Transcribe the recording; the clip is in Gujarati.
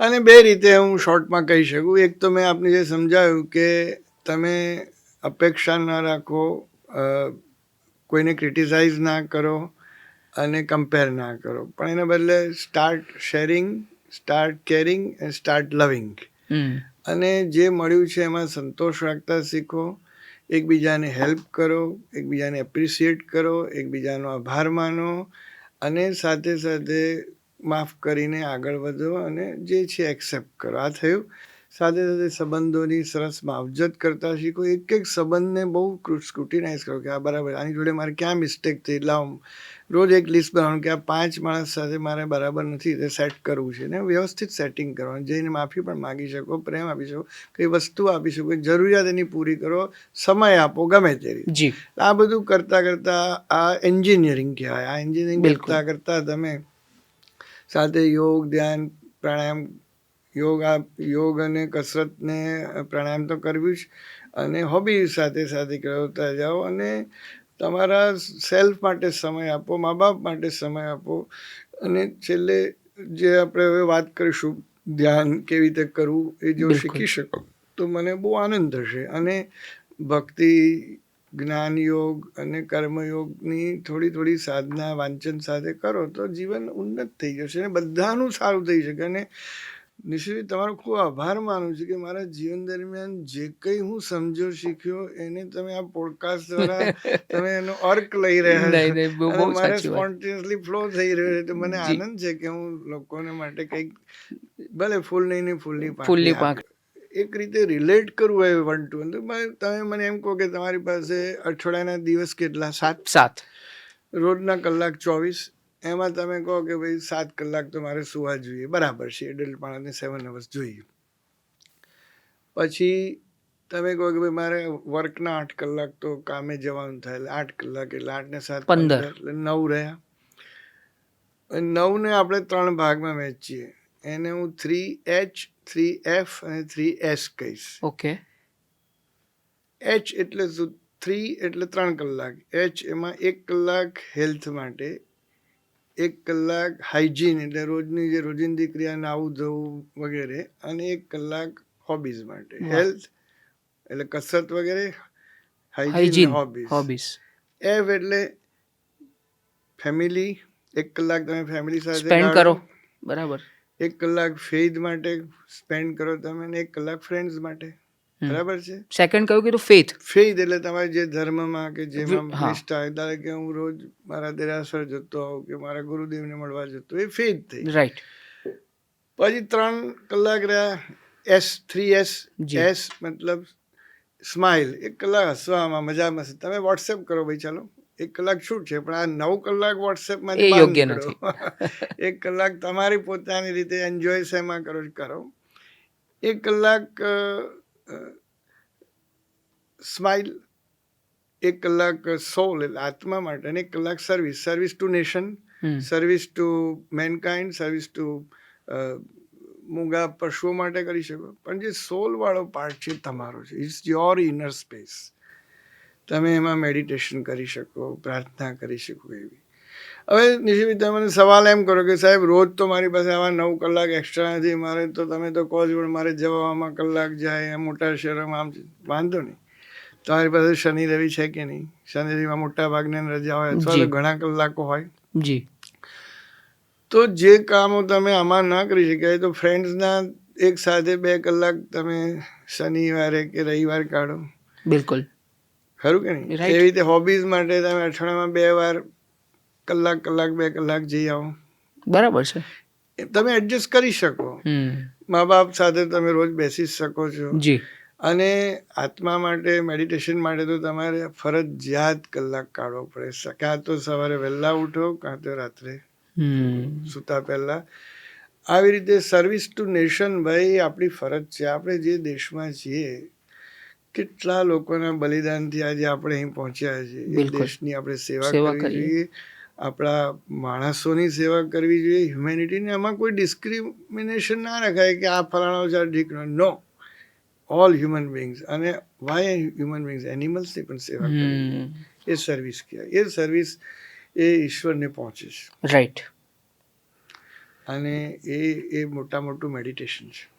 અને બે રીતે હું શોર્ટમાં કહી શકું. એક તો મેં આપને જે સમજાવ્યું કે તમે અપેક્ષા ન રાખો કોઈને ક્રિટિસાઇઝ ના કરો અને કમ્પેર ના કરો. પણ એના બદલે start sharing start caring and start loving અને જે મળ્યું છે એમાં સંતોષ રાખતા શીખો એકબીજાને હેલ્પ કરો એકબીજાને એપ્રિશિએટ કરો એકબીજાનો આભાર માનો અને સાથે સાથે માફ કરીને આગળ વધો અને જે છે એક્સેપ્ટ કરો. આ થયું. સાથે સાથે સંબંધોની સરસ માવજત કરતા શીખો. એક એક સંબંધને બહુ સ્ક્રુટિનાઇઝ કરો કે આ બરાબર આની જોડે મારે ક્યાં મિસ્ટેક થઈ? લાવ રોજ એક લિસ્ટ બનાવવાનું કે આ પાંચ માણસ સાથે મારે બરાબર નથી તે સેટ કરવું છે. ને વ્યવસ્થિત સેટિંગ કરવાનું. જઈને માફી પણ માગી શકો પ્રેમ આપી શકો કઈ વસ્તુ આપી શકો જરૂરિયાત એની પૂરી કરો સમય આપો ગમે તે રીતે. આ બધું કરતા કરતા આ એન્જિનિયરિંગ કહેવાય. આ એન્જિનિયરિંગ કરતાં કરતા કરતા તમે સાથે યોગ ધ્યાન પ્રાણાયામ યોગ આ યોગ અને કસરતને પ્રાણાયામ તો કરવી જ. અને હોબી સાથે સાથે કરતા જાઓ અને તમારા સેલ્ફ માટે સમય આપો મા બાપ માટે સમય આપો. અને છેલ્લે જે આપણે હવે વાત કરીશું ધ્યાન કેવી રીતે કરવું એ જો શીખી શકો તો મને બહુ આનંદ થશે. અને ભક્તિ જ્ઞાન યોગ અને કર્મયોગની થોડી થોડી સાધના વાંચન સાથે કરો તો જીવન ઉન્નત થઈ જશે અને બધાનું સારું થઈ શકે. અને નિશ્ચિત તમારો ખૂબ આભાર માનું છું કે મારા જીવન દરમિયાન જે કંઈ હું સમજો શીખ્યો એને તમે આ પોડકાસ્ટ દ્વારા તમે એનો અર્ક લઈ રહ્યા છો. મારે સ્પોન્ટેનિયસલી ફ્લો થઈ રહ્યો છે. તો મને આનંદ છે કે હું લોકોને માટે કંઈક ભલે ફૂલ નહીં ને ફૂલની ફૂલની પાંખ એક રીતે રિલેટ કરવું હોય વન ટુ તમે મને એમ કહો કે તમારી પાસે અઠવાડિયાના દિવસ કેટલા? સાત? સાત. રોજના કલાક ચોવીસ. એમાં તમે કહો કે ભાઈ સાત કલાક તો મારે સુવા જોઈએ. બરાબર છે. એડલ્ટ માણસને સેવન અવર્સ જોઈએ. પછી તમે કહો કે ભાઈ મારે વર્કના આઠ કલાક તો કામે જવાનું થાય. એટલે આઠ કલાક એટલે આઠ ને સાત પંદર. એટલે નવ રહ્યા. નવને આપણે ત્રણ ભાગમાં વહેંચીએ. એને હું થ્રી એચ થ્રી એફ અને થ્રી એસ કહીશ. ઓકે એચ એટલે શું? થ્રી એટલે ત્રણ કલાક. એચ એમાં એક કલાક હેલ્થ માટે એક કલાક હાઇજીન એટલે રોજની જે રોજિંદી ક્રિયા નાવું ધોવું વગેરે અને એક કલાક હોબીઝ માટે. હેલ્થ એટલે કસરત વગેરે હાઇજીન હોબીઝ હોબીઝ એફ એટલે ફેમિલી એક કલાક તમે ફેમિલી સાથે સ્પેન્ડ કરો. બરાબર. એક કલાક ફેથ માટે સ્પેન્ડ કરો તમે ને એક કલાક ફ્રેન્ડ્સ માટે. બરાબર છે? સેકન્ડ કહ્યું કીધું ફેથ ફેથ એટલે તમારે જે ધર્મમાં કે જેમાં હા. નિષ્ઠા ધારો કે હું રોજ મારા દેરાસર જતો હોઉં કે મારા ગુરુદેવને મળવા જતો એ ફેથ થઈ રાઈટ પછી ત્રણ કલાક રહ્યા એસ થ્રી એસ જી. એસ મતલબ સ્માઇલ એક કલાક હસવામાં મજા મસ્ત તમે વોટ્સએપ કરો ભાઈ ચાલો. એક કલાક શું છે? પણ આ નવ કલાક વોટ્સએપમાં એ યોગ્ય એક કલાક તમારી પોતાની રીતે એન્જોય શેમાં કરો કરો. એક કલાક સ્માઇલ એક કલાક સોલ એટલે આત્મા માટે અને એક કલાક service service to nation. Service to mankind service to મૂંગા પશુઓ માટે કરી શકો. પણ જે સોલ વાળો પાર્ટ છે તમારો છે ઇટ્સ યોર ઇનર સ્પેસ તમે એમાં મેડિટેશન કરી શકો પ્રાર્થના કરી શકો એવી. હવે નિશિભાઈ તમે મને સવાલ એમ કરો કે સાહેબ રોજ તો મારી પાસે આવા નવ કલાક એક્સ્ટ્રા નથી મારે તો તમે તો કહો છો પણ મારે જવામાં કલાક જાય એમ મોટા શહેરોમાં આમ વાંધો નહીં. તમારી પાસે શનિ રવિ છે કે નહીં? શનિ રવિમાં મોટા ભાગની રજા હોય અથવા તો ઘણા કલાકો હોય? જી. તો જે કામો તમે આમાં ના કરી શક્યા તો ફ્રેન્ડ્સના એક સાથે બે કલાક તમે શનિવારે કે રવિવાર કાઢો. બિલકુલ. ખરું કે નહીં? એવી રીતે હોબીઝ માટે તમે અઠવાડિયામાં બે વાર કલાક કલાક બે કલાક જઈ આવો. બરાબર છે. તમે એડજસ્ટ કરી શકો. મા બાપ સાથે તમે રોજ બેસી શકો છો. જી. અને આત્મા માટે મેડિટેશન માટે તો તમારે ફરજિયાત કલાક કાઢવો પડે. કાં તો સવારે વહેલા ઉઠો કાં તો રાત્રે સૂતા પહેલા. આવી રીતે સર્વિસ ટુ નેશન ભાઈ આપણી ફરજ છે. આપણે જે દેશમાં છીએ કેટલા લોકોના બલિદાનથી આજે આપણે અહીં પહોંચ્યા છીએ. દેશની આપણે સેવા કરવી જોઈએ. આપણા માણસોની સેવા કરવી જોઈએ. હ્યુમેનિટીને એમાં કોઈ ડિસ્ક્રિમિનેશન ના રખાય કે આ ફલાણો છે ઢીકણો નો. ઓલ હ્યુમન બિંગ્સ અને વાય હ્યુમન બિંગ્સ એનિમલ્સની પણ સેવા કરવી એ સર્વિસ કહેવાય. એ સર્વિસ એ ઈશ્વરને પહોંચે છે. રાઈટ અને એ એ મોટા મોટું મેડિટેશન છે.